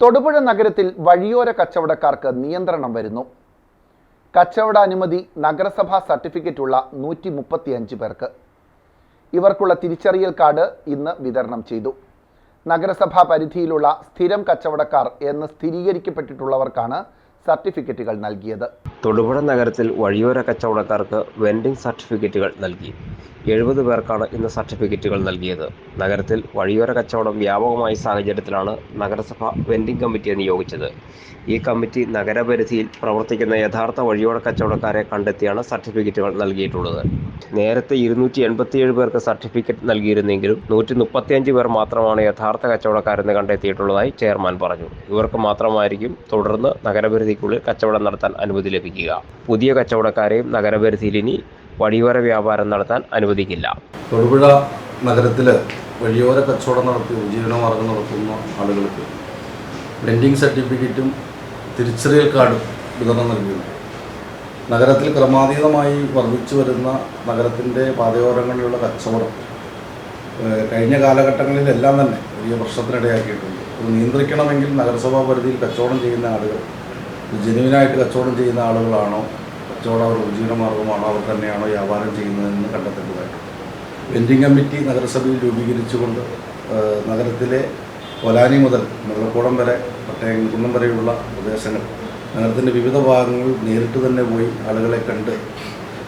തൊടുപുഴ നഗരത്തിൽ വഴിയോര കച്ചവടക്കാർക്ക് നിയന്ത്രണം വരുന്നു. കച്ചവട അനുമതി നഗരസഭാ സർട്ടിഫിക്കറ്റുള്ള നൂറ്റി മുപ്പത്തിയഞ്ച് പേർക്ക്. ഇവർക്കുള്ള തിരിച്ചറിയൽ കാർഡ് ഇന്ന് വിതരണം ചെയ്തു. നഗരസഭാ പരിധിയിലുള്ള സ്ഥിരം കച്ചവടക്കാർ എന്ന് സ്ഥിരീകരിക്കപ്പെട്ടിട്ടുള്ളവർക്കാണ് സർട്ടിഫിക്കറ്റുകൾ നൽകിയത്. തൊടുപുഴ നഗരത്തിൽ വഴിയോര കച്ചവടക്കാർക്ക് വെൻഡിംഗ് സർട്ടിഫിക്കറ്റുകൾ നൽകി. എഴുപത് പേർക്കാണ് ഇന്ന് സർട്ടിഫിക്കറ്റുകൾ നൽകിയത്. നഗരത്തിൽ വഴിയോര കച്ചവടം വ്യാപകമായ സാഹചര്യത്തിലാണ് നഗരസഭ വെൻഡിംഗ് കമ്മിറ്റിയെ നിയോഗിച്ചത്. ഈ കമ്മിറ്റി നഗരപരിധിയിൽ പ്രവർത്തിക്കുന്ന യഥാർത്ഥ വഴിയോര കച്ചവടക്കാരെ കണ്ടെത്തിയാണ് സർട്ടിഫിക്കറ്റുകൾ നൽകിയിട്ടുള്ളത്. നേരത്തെ ഇരുന്നൂറ്റി എൺപത്തിയേഴ് പേർക്ക് സർട്ടിഫിക്കറ്റ് നൽകിയിരുന്നെങ്കിലും നൂറ്റി മുപ്പത്തിയഞ്ച് പേർ മാത്രമാണ് യഥാർത്ഥ കച്ചവടക്കാരെന്ന് കണ്ടെത്തിയിട്ടുള്ളതായി ചെയർമാൻ പറഞ്ഞു. ഇവർക്ക് മാത്രമായിരിക്കും തുടർന്ന് നഗരപരിധിക്കുള്ളിൽ കച്ചവടം നടത്താൻ അനുമതി ലഭിക്കുക. പുതിയ കച്ചവടക്കാരെയും നഗരപരിധിയിൽ ഇനി വഴിയോര വ്യാപാരം നടത്താൻ അനുവദിക്കില്ല. തൊടുപുഴ നഗരത്തിൽ വഴിയോര കച്ചവടം നടത്തി ഉപജീവനമാർഗം നടത്തുന്ന ആളുകൾക്ക് വെൻഡിങ് സർട്ടിഫിക്കറ്റും തിരിച്ചറിയൽ കാർഡും വിതരണം നൽകിയിട്ടുണ്ട് നഗരത്തിൽ ക്രമാതീതമായി വർദ്ധിച്ചു വരുന്ന നഗരത്തിന്റെ പാതയോരങ്ങളിലുള്ള കച്ചവടം കഴിഞ്ഞ കാലഘട്ടങ്ങളിലെല്ലാം തന്നെ വലിയ പ്രശ്നത്തിനിടയാക്കിയിട്ടുണ്ട് അത് നിയന്ത്രിക്കണമെങ്കിൽ നഗരസഭാ പരിധിയിൽ കച്ചവടം ചെയ്യുന്ന ആളുകൾ ജെനുവിനായിട്ട് കച്ചവടം ചെയ്യുന്ന ആളുകളാണോ? കച്ചവടം അവർ ഉപജീവനമാർഗമാണോ അവർ തന്നെയാണോ വ്യാപാരം ചെയ്യുന്നതെന്ന് കണ്ടെത്തേണ്ടതായിട്ടുണ്ട്. വെൻഡിങ് കമ്മിറ്റി നഗരസഭയിൽ രൂപീകരിച്ചുകൊണ്ട് നഗരത്തിലെ കൊലാനി മുതൽ മുതലക്കോടം വരെ പട്ടയംകുന്നം വരെയുള്ള പ്രദേശങ്ങൾ നഗരത്തിന്റെ വിവിധ ഭാഗങ്ങൾ നേരിട്ട് തന്നെ പോയി ആളുകളെ കണ്ട്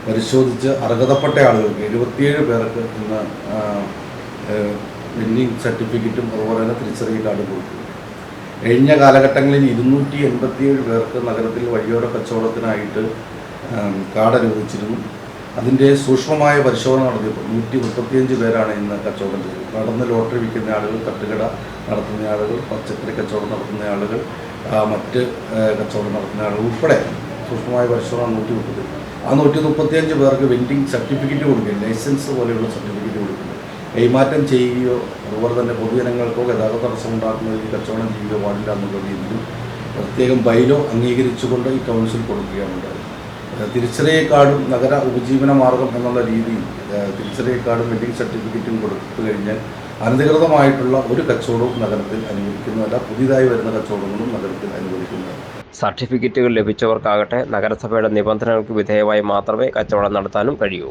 പരിശോധിച്ച് അർഹതപ്പെട്ട ആളുകൾക്ക് എഴുപത്തിയേഴ് പേർക്ക് ഇന്ന് വെൻഡിങ് സർട്ടിഫിക്കറ്റും അതുപോലെ തന്നെ തിരിച്ചറിയൽ കാർഡും കൊടുത്തു. കഴിഞ്ഞ കാലഘട്ടങ്ങളിൽ ഇരുന്നൂറ്റി എൺപത്തിയേഴ് പേർക്ക് നഗരത്തിൽ വഴിയോര കച്ചവടത്തിനായിട്ട് അനുവദിച്ചിരുന്നു. അതിന്റെ സൂക്ഷ്മമായ പരിശോധന നടത്തിയപ്പോൾ നൂറ്റി മുപ്പത്തിയഞ്ച് പേരാണ് ഇന്ന് കച്ചവടം ചെയ്തത്. നടന്ന് ലോട്ടറി വിൽക്കുന്ന ആളുകൾ തട്ടുകട നടത്തുന്ന ആളുകൾ പച്ചക്കറി കച്ചവടം നടത്തുന്ന ആളുകൾ മറ്റ് കച്ചവടം നടത്തുന്ന ആളുകൾ ഉൾപ്പെടെ സൂക്ഷ്മമായ പരിശോധന നൂറ്റി മുപ്പത്തി ആ നൂറ്റി മുപ്പത്തിയഞ്ച് പേർക്ക് വെൻഡിങ് സർട്ടിഫിക്കറ്റ് കൊടുക്കുക ലൈസൻസ് പോലെയുള്ള സർട്ടിഫിക്കറ്റ് കൈമാറ്റം ചെയ്യുകയോ അതുപോലെ തന്നെ പൊതുജനങ്ങൾക്കോ ഗതാഗത തടസ്സം ഉണ്ടാക്കുന്ന രീതിയിൽ കച്ചവടം ചെയ്യുകയോ പാടില്ല എന്നുള്ള രീതിയിൽ പ്രത്യേകം ബൈലോ അംഗീകരിച്ചുകൊണ്ട് ഈ കൗൺസിൽ കൊടുക്കുകയാണ് ഉണ്ടായത്. ഏഹ് കാർഡും നഗര ഉപജീവന മാർഗം എന്നുള്ള രീതിയിൽ ഏഹ് കാർഡും വെഡിങ് സർട്ടിഫിക്കറ്റും കൊടുത്തു കഴിഞ്ഞാൽ അനധികൃതമായിട്ടുള്ള ഒരു കച്ചവടവും നഗരത്തിൽ അനുവദിക്കുന്നതല്ല പുതിയതായി വരുന്ന കച്ചവടങ്ങളും നഗരത്തിൽ അനുവദിക്കുന്നതല്ല സർട്ടിഫിക്കറ്റുകൾ ലഭിച്ചവർക്കാകട്ടെ നഗരസഭയുടെ നിബന്ധനകൾക്ക് വിധേയമായി മാത്രമേ കച്ചവടം നടത്താനും കഴിയൂ.